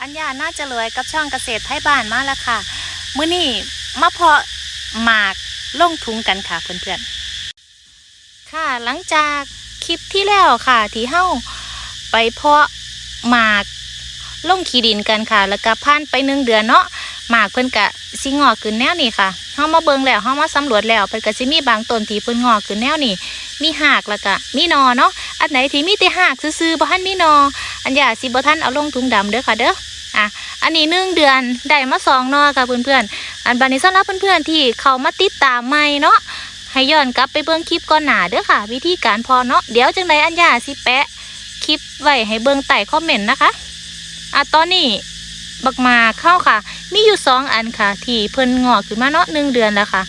อัญญาน่าจะรวยกับช่องเกษตรไทยบ้านมาแล้วค่ะมื้อนี้มาเพาะหมากลงทุงกันค่ะเพื่อนๆ ค่ะหลังจากคลิปที่แล้วค่ะ ที่เฮ้าไปเพาะหมากลงขี้ดินกันค่ะ แล้วก็ผ่านไปหนึ่งเดือนเนาะหมากเพิ่นกะสิงอกขึ้นแนวนี้ค่ะเฮามาเบิ่งแล้วเฮามาสำรวจแล้วเพิ่นก็สิมีบางต้นที่เพิ่นงอกขึ้นแนวนี้มีหากแล้วก็มีนอเนาะอันไหนที่มีแต่หากซื่อๆบ่ทันมีนอ อันอย่าสิบ่ทันเอาลงถุงดำเด้อค่ะเด้ออะอันนี้หนึ่งเดือนได้มาสองนอค่ะเพื่อนๆอันบันนี้สำหรับเพื่อนๆที่เขามาติดตามใหม่เนาะให้ย้อนกลับไปเบิ่งคลิปก่อนหน้าเด้อค่ะ วิธีการพอเนาะเดี๋ยวจังใดอันย่าสิแปะคลิปไว้ให้เบิ่งใต้คอมเมนต์นะคะอะตอนนี้บักมาเข้าค่ะ มีอยู่สองอันค่ะ ที่เพิ่นงอกขึ้นมาเนาะหนึ่งเดือนแล้วค่ะ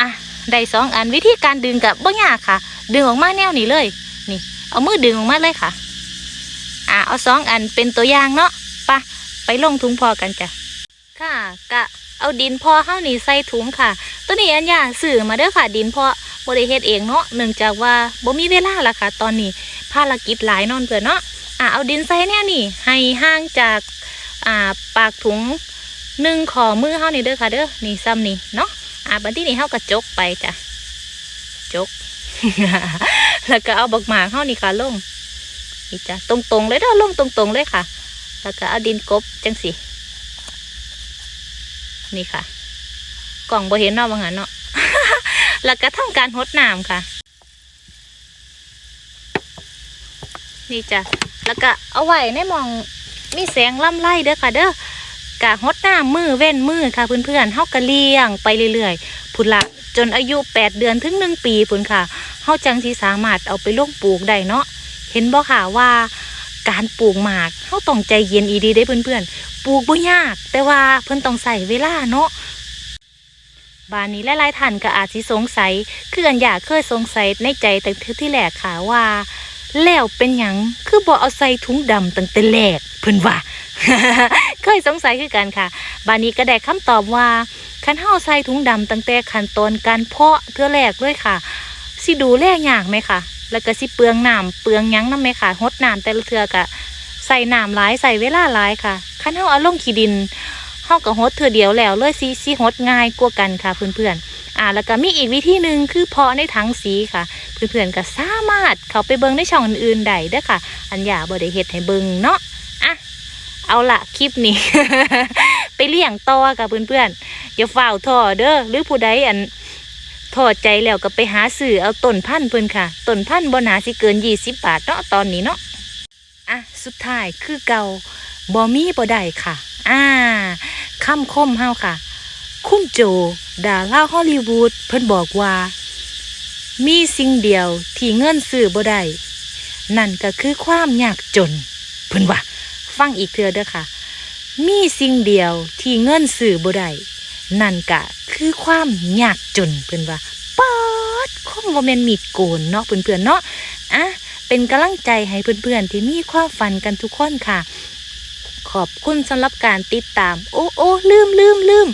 อะได้สองอันวิธีการดึงกับบ่ยากค่ะ ดึงออกมาแนวนี้เลย นี่ เอามือดึงออกมาเลยค่ะ เอาสองอันเป็นตัวอย่างเนาะไปะไปลงถุงพอกันจ้ะค่ะกะเอาดินพอเข้านี่ใส่ถุงค่ะ ตัวนี้อันยาสื่อมาเด้อค่ะ ดินพอบริเฮ็ดเองเนาะเนื่องจากว่าบ่มีเวลาละค่ะ ตอนนี้ภารกิจหลายนอนเพื่อนเนาะอะเอาดินใส่เนี่ยนี่ ให้ห่างจากอ่าปากถุงหนึ่งขอมือเฮานี่เด้อค่ะเด้อนี่ซ้ำนี่เนาะอะบัดนี้นี่เฮาก็จกไปจ้ะจก แล้วก็เอาบักหมากเฮานี่ค่ะลง นี่จ้ะตรงๆเลยเด้อลงตรงๆเลยค่ะ แล้วก็เอาดินกบจังสินี่ค่ะ กล่องบ่เห็นนาะบางหันเนาะแล้วก็ทำการหดน้ำค่ะ นี่จ้ะแล้วก็เอาไว้ในมองมีแสงล่ำไล่เด้อค่ะ เด้อกะหดน้ำมือเว้นมือค่ะเพื่อนๆเฮากะเลี้ยงไปเรื่อยๆพุ่นละจนอายุแปดเดือนถึงหนึ่งปีพุ่นค่ะเฮาจังสิสามารถเอาไปลงปลูกได้เนาะ เห็นบ่ค่ะว่าการปลูกหมากเขาต้องใจเย็นอีดีได้เพื่อนๆ ปลูกบ่ยาก แต่ว่าเพิ่นต้องใส่เวลาเนาะบานนี้หลายๆท่านก็อาจสิสงสัยคืออันอยากเคยสงสัยในใจแต่ที่แรกค่ะว่า แล้วเป็นหยังคือบ่เอาใส่ถุงดำตั้งแต่แรกเพิ่นว่าเคยสงสัยคือกันค่ะ บานนี้ก็ได้คำตอบว่าคันเฮาใส่ถุงดำตั้งแต่ขั้นตอนการเพาะเทื่อแรกเลยค่ะสิดูแลยากไหมค่ะ แล้วก็สิเปลืองน้ำเปลืองยังน้ำไหมค่ะหดน้ำแต่ละเทือกะใส่น้ำหลายใส่เวลาหลายค่ะคันเฮาเอาลงขี้ดินเฮาก็หดเทือเดียวแล้วเลยสิสิหดง่ายกว่ากันค่ะเพื่อนๆอ่าแล้วก็มีอีกวิธีหนึ่งคือเพาะในถังสีค่ะ เพื่อนๆก็สามารถเขาไปเบิ่งในช่องอื่นๆได้เด้อค่ะ อันอย่าบ่ได้เฮ็ดให้เบิ่งเนาะอะเอาละคลิปนี้ ไปเลี้ยงต่อกับเพื่อนๆอย่าฝ่าวท่อเด้อหรือผู้ใดอัน ถอดใจแล้วก็ไปหาซื้อเอาต้นพันธุ์เพิ่นค่ะต้นพันธุ์บ่หนาสิเกิน20บบาทเนาะตอนนี้เนาะอะสุดท้ายคือเก่าบ่มีบ่ได้ค่ะ อ่าคำคมเฮาค่ะ คุณโจ ดาราฮอลลีวูดเพิ่นบอกว่า มีสิ่งเดียวที่เงินซื้อบ่ได้นั่นก็คือความยากจน เพิ่นว่า ฟังอีกเทื่อเด้อค่ะ มีสิ่งเดียวที่เงินซื้อบ่ได้นั่นก็ คือความยากจนเพื่อนว่าปอดคงว่าแมนมีดโกนเนาะเพื่อนๆเนาะอะเป็นกำลังใจให้เพื่อนๆที่มีความฝันกันทุกคนค่ะ ขอบคุณสำหรับการติดตาม โอ้โอ้ลืมลืมลืม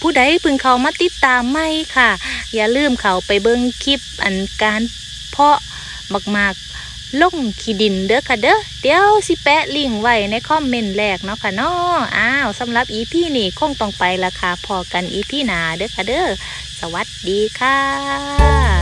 ผู้ใดเพิ่งเขามาติดตามไม่ค่ะ อย่าลืมเขาไปเบิ่งคลิปอันการเพาะมากๆ ลงขี้ดินเด้อค่ะเด้อเดี๋ยวสิแปะลิงไว้ในคอมเมนต์แรกเนาะค่ะเนาะอ้าวสำหรับอีพี่นี่คงต้องไปละค่ะพอกันอีพี่หนาเด้อค่ะเด้อสวัสดีค่ะ